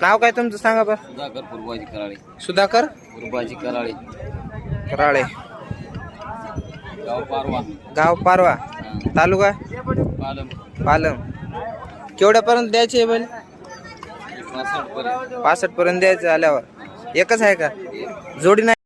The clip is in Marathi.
नाव काय तुमचं? सांगा बरं. सुधाकर गुरुबाजी कराळे. सुधाकर? गुरुबाजी कराळे. राळे गाव पारवा. गाव पारवा. तालुका? पालम. पालम. केवढ्यापर्यंत द्यायचे आहे बैल? पर्यंत पासष्ट पर्यंत द्यायचं आल्यावर. एकच आहे का? जोडी नाही?